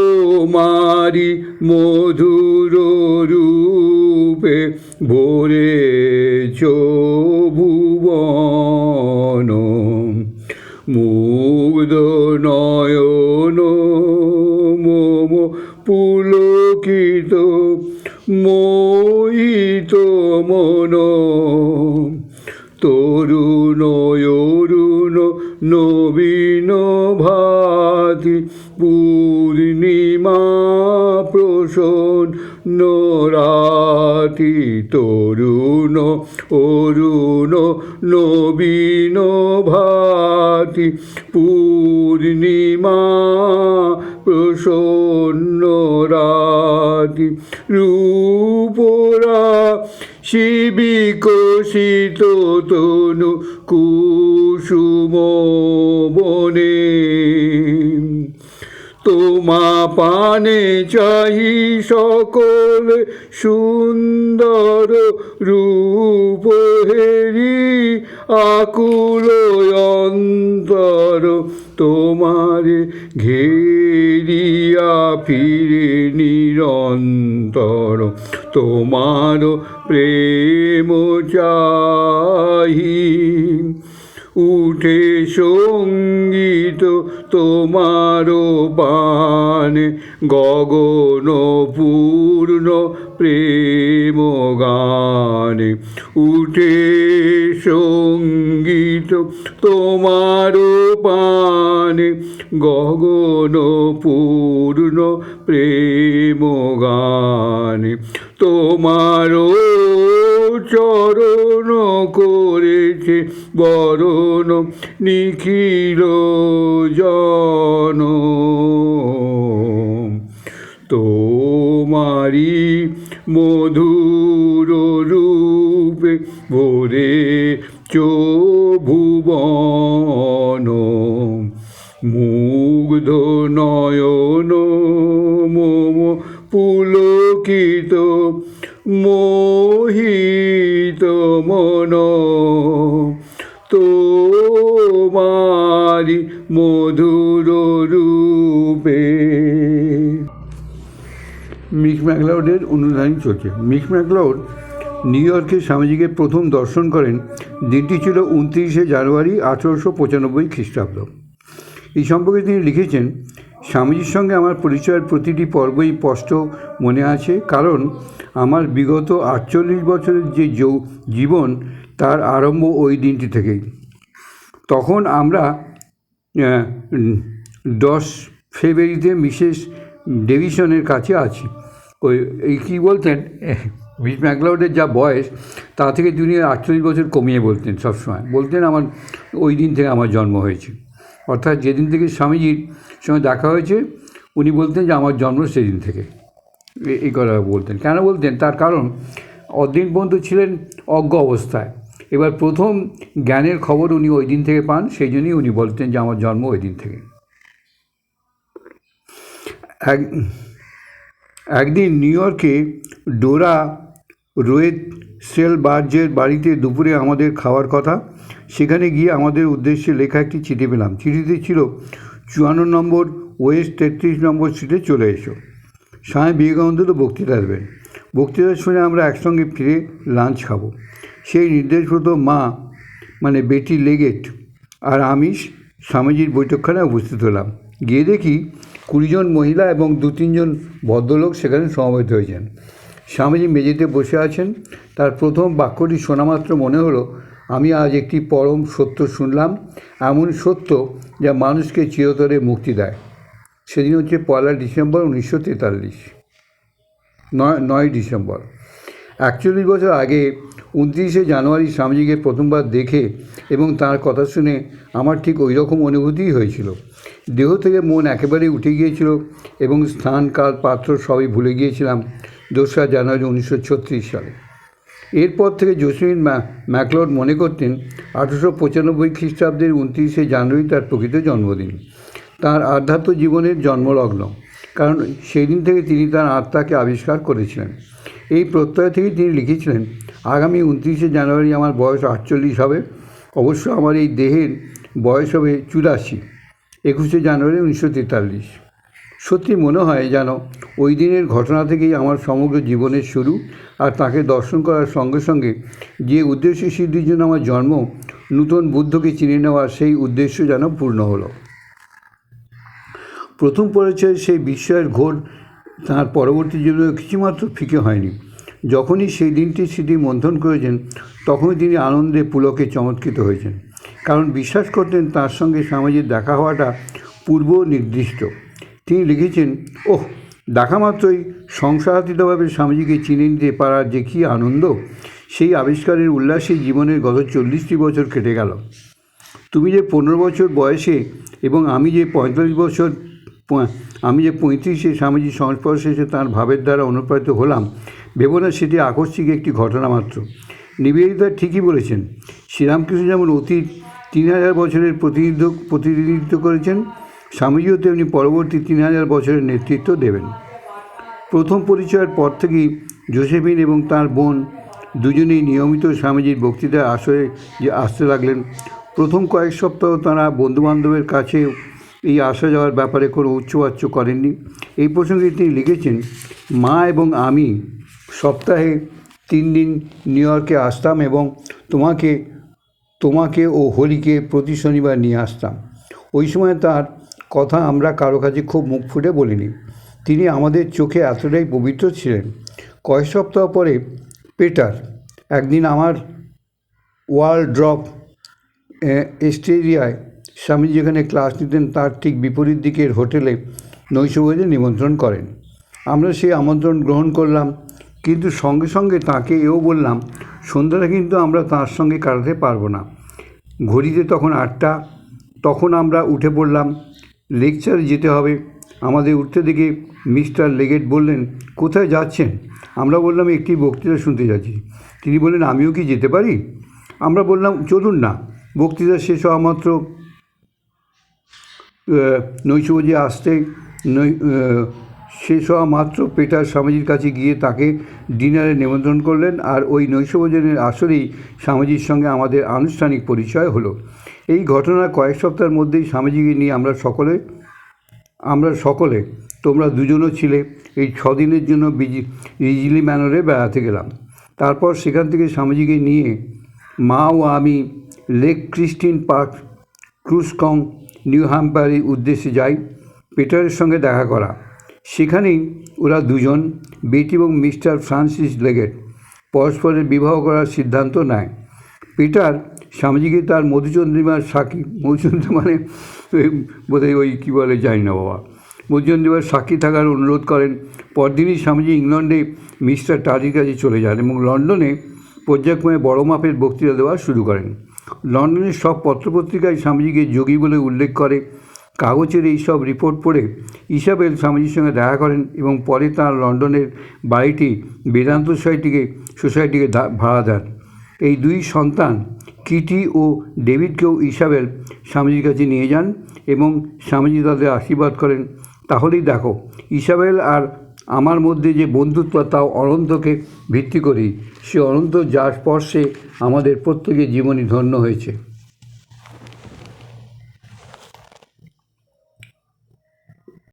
তোমারি মধুর রূপে ভোরে ভুবন মুগ্ধ নয়ন প্রসন্ন রাতি তরুণ অরুণ নবীন ভাতি পূর্ণিমা প্রসন্ন রাতি রূপরা শিবিকশিত তনু কুসুম বনে তোমা পানে চাহি সকল সুন্দর রূপ হেরি আকুল অন্তর তোমারে ঘেরিয়া ফিরে নিরন্তর তোমার প্রেম চাহি। উঠে সংগীত তোমার বান গগন পূর্ণ প্রেম গানে। উঠে সংগীত তোমার পানে গগন পূর্ণ প্রেম গানে। তোমারও চরণ করেছে বরণ নিখিল জন তোমারি মধুর রূপে ভরে ভুবন মুগ্ধ নয়ন মম পুলকিত মোহিত মন। তোমারি মধুর রূপে। মিক ম্যাকলাউডের অনুদান চলছে। মিক ম্যাকলাউড নিউ ইয়র্কে স্বামীজিকে প্রথম দর্শন করেন। দিনটি ছিল উনত্রিশে জানুয়ারি আঠেরোশো পঁচানব্বই খ্রিস্টাব্দ। এই সম্পর্কে তিনি লিখেছেন, স্বামীজির সঙ্গে আমার পরিচয়ের প্রতিটি পর্বই স্পষ্ট মনে আছে, কারণ আমার বিগত আটচল্লিশ বছরের যে, জীবন তার আরম্ভ ওই দিনটি থেকেই। তখন আমরা দশ ফেব্রুয়ারিতে মিসেস ডেভিসনের কাছে আছি। ওই, এই কী বলতেন? মিস ম্যাকলাউডের যা বয়স, তা থেকে তিনি আটচল্লিশ বছর কমিয়ে বলতেন সবসময়। বলতেন আমার, ওই দিন থেকে আমার জন্ম হয়েছে। অর্থাৎ যেদিন থেকে স্বামীজির সঙ্গে দেখা হয়েছে, উনি বলতেন যে আমার জন্ম সেদিন থেকে। এই কথা বলতেন। কেন বলতেন? তার কারণ অদিন পর্যন্ত ছিলেন অজ্ঞ অবস্থায়। এবার প্রথম জ্ঞানের খবর উনি ওই দিন থেকে পান, সেই জন্যই উনি বলতেন যে আমার জন্ম ওই দিন থেকে। এক, একদিন নিউ ইয়র্কে ডোরা রোয়েত সেল বার্জের বাড়িতে দুপুরে আমাদের খাওয়ার কথা, সেখানে গিয়ে আমাদের উদ্দেশ্যে লেখা একটি চিঠি পেলাম। চিঠিতে ছিল, চুয়ান্ন নম্বর ওয়েস্ট তেত্রিশ নম্বর স্ট্রিটে চলে এসো। স্বামী বিবেকানন্দ তো বক্তৃতা দেবেন। বক্তৃতা শুনে আমরা একসঙ্গে ফিরে লাঞ্চ খাব। সেই নির্দেশগত মা মানে বেটি লেগেট আর আমি স্বামীজির বৈঠকখানায় উপস্থিত হলাম। গিয়ে দেখি কুড়িজন মহিলা এবং দু তিনজন ভদ্রলোক সেখানে সমবেত হয়েছেন। স্বামীজি মেঝেতে বসে আছেন। তার প্রথম বাক্যটি শোনামাত্র মনে হলো, আমি আজ একটি পরম সত্য শুনলাম, এমন সত্য যা মানুষকে চিরতরে মুক্তি দেয়। সেদিন হচ্ছে পয়লা ডিসেম্বর উনিশশো তেতাল্লিশ। নয় নয় ডিসেম্বর। একচল্লিশ বছর আগে উনত্রিশে জানুয়ারি স্বামীজিকে প্রথমবার দেখে এবং তার কথা শুনে আমার ঠিক ওই রকম অনুভূতিই হয়েছিল। দেহ থেকে মন একেবারে উঠে গিয়েছিল এবং স্থান কাল, পাত্র সবই ভুলে গিয়েছিলাম দোসরা জানুয়ারি উনিশশো ছত্রিশ সালে। এরপর থেকে জসমিন ম্যা- ম্যাকলড মনে করতেন আঠেরোশো পঁচানব্বই খ্রিস্টাব্দের উনত্রিশে জানুয়ারি তার প্রকৃত জন্মদিন। তার আধ্যাত্ম জীবনের জন্মলগ্ন। কারণ সেই দিন থেকে তিনি তার আত্মাকে আবিষ্কার করেছিলেন। এই প্রত্যয় থেকেই তিনি লিখেছিলেন, আগামী উনত্রিশে জানুয়ারি আমার বয়স আটচল্লিশ হবে। অবশ্য আমার এই দেহের বয়স হবে চুরাশি, একুশে জানুয়ারি উনিশশো তেতাল্লিশ। সত্যি মনে হয় যেন ওই দিনের ঘটনা থেকেই আমার সমগ্র জীবনের শুরু আর তাকে দর্শন করার সঙ্গে সঙ্গে যে উদ্দেশ্য সিদ্ধির জন্য আমার জন্ম, নূতন বুদ্ধকে চিনে নেওয়ার সেই উদ্দেশ্য যেন পূর্ণ হলো। প্রথম পরিচয় সেই বিস্ময়ের ঘোর, তার পরবর্তী জীবনে কিছুমাত্র ফিকে হয়নি। যখনই সেই দিনটি স্মৃতি মন্থন করেছেন, তখনই তিনি আনন্দে পুলকে চমৎকৃত হয়েছেন। কারণ বিশ্বাস করতেন তার সঙ্গে স্বামীজির দেখা হওয়াটা পূর্ব নির্দিষ্ট। তিনি লিখেছেন, ওহ, দেখা মাত্রই সংসারাতীতভাবে স্বামীজিকে চিনে নিতে পারার যে কী আনন্দ। সেই আবিষ্কারের উল্লাসে জীবনের গত চল্লিশটি বছর কেটে গেল। তুমি যে পনেরো বছর বয়সে এবং আমি যে পঁয়তাল্লিশ বছর আমি যে পঁয়ত্রিশে স্বামীজির সংস্পর্শে এসে তাঁর ভাবের দ্বারা অনুপ্রাণিত হলাম, ভেব না সেটি আকস্মিক একটি ঘটনা মাত্র। নিবেদিতা ঠিকই বলেছেন, শ্রীরামকৃষ্ণ যেমন অতীত তিন হাজার বছরের প্রতিনিধিত্ব প্রতিনিধিত্ব করেছেন, স্বামীজিও তেমনি পরবর্তী তিন হাজার বছরের নেতৃত্ব দেবেন। প্রথম পরিচয়ের পর থেকেই জোসেফিন এবং তার বোন দুজনেই নিয়মিত স্বামীজির বক্তৃতার আসরে যে আসতে লাগলেন। প্রথম কয়েক সপ্তাহ তাঁরা বন্ধুবান্ধবের কাছে এই আসা যাওয়ার ব্যাপারে কোনো উচ্চবাচ্য করেননি। এই প্রসঙ্গে তিনি লিখেছেন, মা এবং আমি সপ্তাহে তিন দিন নিউ ইয়র্কে আসতাম এবং তোমাকে তোমাকে ও হোলিকে প্রতি শনিবার নিয়ে আসতাম। ওই সময় তার কথা আমরা কারও কাছে খুব মুখ ফুটে বলিনি। তিনি আমাদের চোখে এতটাই পবিত্র ছিলেন। কয়েক সপ্তাহ পরে পেটার, একদিন আমার ওয়ার্ল্ড ড্রপ এস্টেরিয়ায় স্বামী যেখানে ক্লাস নিতেন, তার ঠিক বিপরীত দিকের হোটেলে নৈশভোজে নিমন্ত্রণ করেন। আমরা সেই আমন্ত্রণ গ্রহণ করলাম, কিন্তু সঙ্গে সঙ্গে তাকে এও বললাম, সন্ধ্যাটা কিন্তু আমরা তার সঙ্গে কাটাতে পারব না। ঘড়িতে তখন আটটা, তখন আমরা উঠে পড়লাম। লেকচারে যেতে হবে। আমাদের উঠতে দেখে মিস্টার লেগেট বললেন, কোথায় যাচ্ছেন? আমরা বললাম, একটি বক্তৃতা শুনতে যাচ্ছি। তিনি বললেন, আমিও কি যেতে পারি? আমরা বললাম, চলুন না, বক্তৃতা শেষ হওয়া মাত্র নৈশভোজে আসতে নৈ শেষ হওয়া মাত্র পেটার স্বামীজির কাছে গিয়ে তাকে ডিনারে নিমন্ত্রণ করলেন আর ওই নৈশভোজনের আসরেই স্বামীজির সঙ্গে আমাদের আনুষ্ঠানিক পরিচয় হলো। এই ঘটনার কয়েক সপ্তাহের মধ্যেই স্বামীজিকে নিয়ে আমরা সকলে আমরা সকলে, তোমরা দুজনও ছিলে এই ছদিনের জন্য বিজি রিজলি ম্যানরে বেড়াতে গেলাম। তারপর সেখান থেকে স্বামীজিকে নিয়ে মা ও আমি লেক ক্রিস্টিন পার্ক ক্রুসকং নিউ হ্যাম্পায়ারের উদ্দেশ্যে যাই পেটারের সঙ্গে দেখা করা। সেখানেই ওরা দুজন বেটি এবং মিস্টার ফ্রান্সিস লেগেট পরস্পরের বিবাহ করার সিদ্ধান্ত নেয়। পিটার স্বামীজিকে তার মধুচন্দ্রিমার সাক্ষী মধুচন্দ্রিমা মানে বোধহয় ওই কী বলে জানি না বাবা, মধুচন্দ্রিমার সাক্ষী থাকার অনুরোধ করেন। পরদিনই স্বামীজি ইংল্যান্ডে মিস্টার টারির কাছে চলে যান এবং লন্ডনে পর্যায়ক্রমে বড় মাপের বক্তৃতা দেওয়া শুরু করেন। লন্ডনের সব পত্রপত্রিকায় স্বামীজিকে যোগী বলে উল্লেখ করে। কাগজের এই সব রিপোর্ট পড়ে ইসাবেল স্বামীজির সঙ্গে দেখা করেন এবং পরে তাঁর লন্ডনের বাড়িটি বেদান্ত সোসাইটিকে সোসাইটিকে ভাড়া দেন। এই দুই সন্তান, কিটি ও ডেভিডকেও ইসাবেল স্বামীজির কাছে নিয়ে যান এবং স্বামীজি তাদের আশীর্বাদ করেন। তাহলেই দেখো, ইসাবেল আর আমার মধ্যে যে বন্ধুত্ব তাও অনন্তকে ভিত্তি করেই, সে অনন্ত যার স্পর্শে আমাদের প্রত্যেকের জীবনই ধন্য হয়েছে।